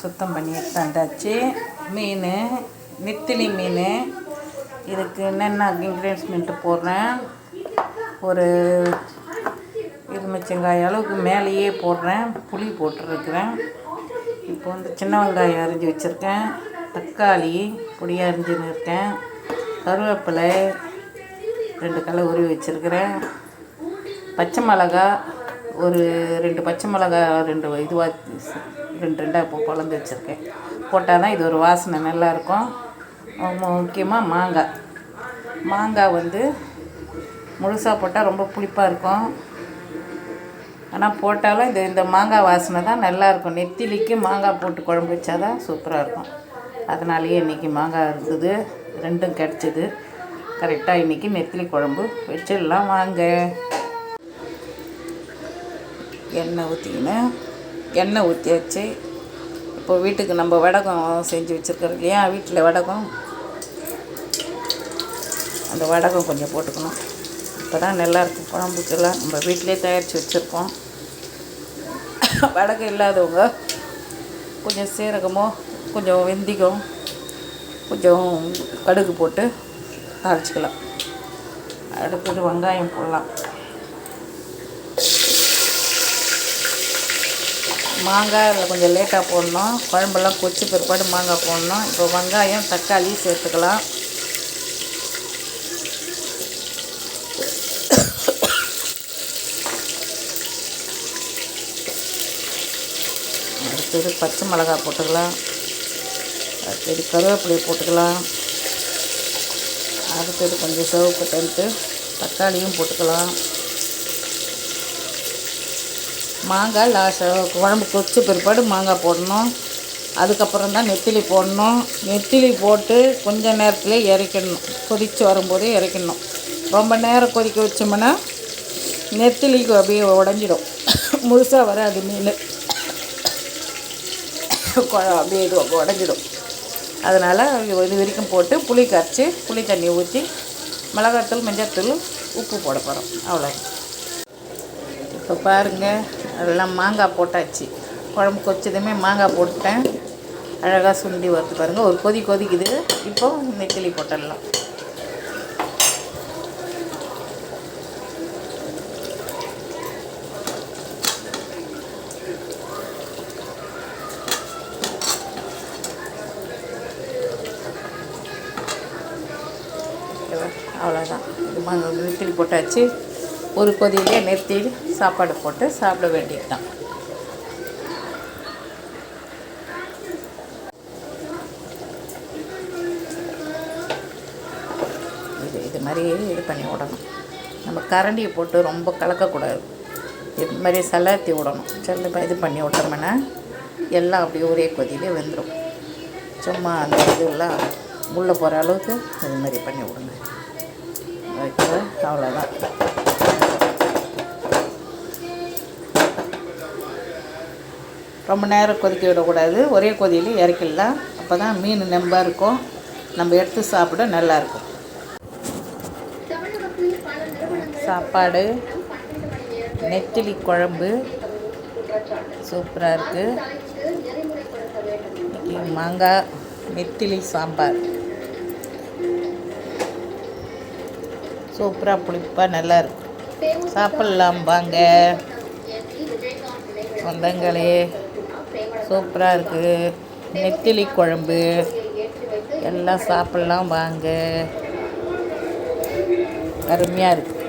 சுத்தம் பண்ணி எடுத்தாந்தாச்சு மீன் நெத்திலி மீன். இதுக்கு என்னென்ன இன்க்ரீடியன்ஸ்மெண்ட்டு போடுறேன். ஒரு எலுமிச்சங்காய் அளவுக்கு மேலேயே போடுறேன். புளி போட்டுருக்குறேன். இப்போ வந்து சின்ன வெங்காயம் அரிஞ்சு வச்சுருக்கேன். தக்காளி பொடியாக அரிஞ்சுன்னு இருக்கேன். கருவேப்பிலை ரெண்டு களை உருவி வச்சுருக்கிறேன். பச்சை மிளகா ஒரு ரெண்டு பச்சை மிளகா ரெண்டு இதுவாக ரெண்டு ரெண்டாக இப்போ குழந்த வச்சுருக்கேன். போட்டால் தான் இது ஒரு வாசனை நல்லாயிருக்கும். முக்கியமாக மாங்காய். மாங்காய் வந்து முழுசாக போட்டால் ரொம்ப புளிப்பாக இருக்கும். ஆனால் போட்டாலும் இது இந்த மாங்காய் வாசனை தான் நல்லாயிருக்கும். நெத்திலிக்கு மாங்காய் போட்டு குழம்பு வச்சா தான் சூப்பராக இருக்கும். அதனாலேயே இன்றைக்கி மாங்காய் இருந்தது ரெண்டும் கிடச்சிது. கரெக்டாக இன்றைக்கி நெத்திலி குழம்பு வச்சிடலாம் வாங்க. எண்ணெய் ஊற்றிக்கினேன் எண்ணெய் ஊற்றியாச்சு இப்போ வீட்டுக்கு நம்ம வடகம் செஞ்சு வச்சுருக்கோம் இல்லையா? வீட்டில் வடகம். அந்த வடகம் கொஞ்சம் போட்டுக்கணும். இப்போ தான் நல்லாயிருக்கும் குழம்புக்கெல்லாம் நம்ம வீட்டிலே தயாரித்து வச்சுருக்கோம். வடகம் இல்லாதவங்க கொஞ்சம் சீரகமோ கொஞ்சம் வெந்திகம் கொஞ்சம் கடுகு போட்டு தாளிச்சிக்கலாம். அடுத்தது வெங்காயம் போடலாம். மாங்காய் அதில் கொஞ்சம் லேட்டாக போடணும். குழம்பெல்லாம் கொச்சி பிற்பாடு மாங்காய் போடணும். இப்போ வெங்காயம் தக்காளி சேர்த்துக்கலாம். அடுத்தது பச்சை மிளகாய் போட்டுக்கலாம். அடுத்தது கருவேப்பிலையை போட்டுக்கலாம். அடுத்தது கொஞ்சம் சிவப்பு தந்துட்டு தக்காளியும் போட்டுக்கலாம். மாங்காய் லாஸ்ட்டாக குழம்பு கொச்ச பிற்பாடு மாங்காய் போடணும். அதுக்கப்புறம் தான் நெத்திலி போடணும். நெத்திலி போட்டு கொஞ்ச நேரத்தில் இறக்கிடணும் கொதித்து வரும்போதே இறக்கிடணும் ரொம்ப நேரம் கொதிக்க வச்சோம்னா நெத்திலிக்கு அப்படியே உடஞ்சிடும். முழுசாக வராது மீன். அப்படியே இது உடஞ்சிடும். அதனால் இது வரைக்கும் போட்டு புளி கரைச்சி புளி தண்ணி ஊற்றி மிளகாத்தூள் மஞ்சள்தூள் உப்பு போட போகிறோம் அவ்வளோ இப்போ பாருங்கள் அதெல்லாம் மாங்காய் போட்டாச்சு. குழம்பு கொச்சதுமே மாங்காய் போட்டுட்டேன். அழகாக சுண்டி வறுத்து பாருங்கள் ஒரு கொதி கொதிக்குது. இப்போ நெத்திலி போட்டுடலாம். அவ்வளோதான் இது மாங்காய் நெத்திலி போட்டாச்சு. ஒரு கொதியிலே நிறுத்தி சாப்பாடு போட்டு சாப்பிட வேண்டியது தான் இது இது மாதிரி இது பண்ணி விடணும். நம்ம கரண்டியை போட்டு ரொம்ப கலக்கக்கூடாது. இது மாதிரி சலாத்தி விடணும். செல்ல இது பண்ணி விட்டோம்னா எல்லாம் அப்படியே ஒரே கொதியிலே வெந்துடும் சும்மா அந்த இதெல்லாம் உள்ளே போகிற அளவுக்கு இது மாதிரி பண்ணி விடுங்க. ஓகேவா அவ்வளோதான். ரொம்ப நேரம் கொதிக்க விடக்கூடாது. ஒரே கொதியில் இறக்கிடலாம். அப்போ தான் மீன் நெம்பாக இருக்கும். நம்ம எடுத்து சாப்பிட நல்லாயிருக்கும் சாப்பாடு. நெத்திலி குழம்பு. சூப்பராக இருக்குது மாங்காய் நெத்திலி சாம்பார். சூப்பராக புளிப்பாக நல்லாயிருக்கும் சாப்பிட்லாம் வாங்க. சொந்தங்களே. சூப்பராக இருக்குது நெத்திலி குழம்பு. எல்லாம் சாப்பிட்லாம் வாங்க. அருமையாக இருக்குது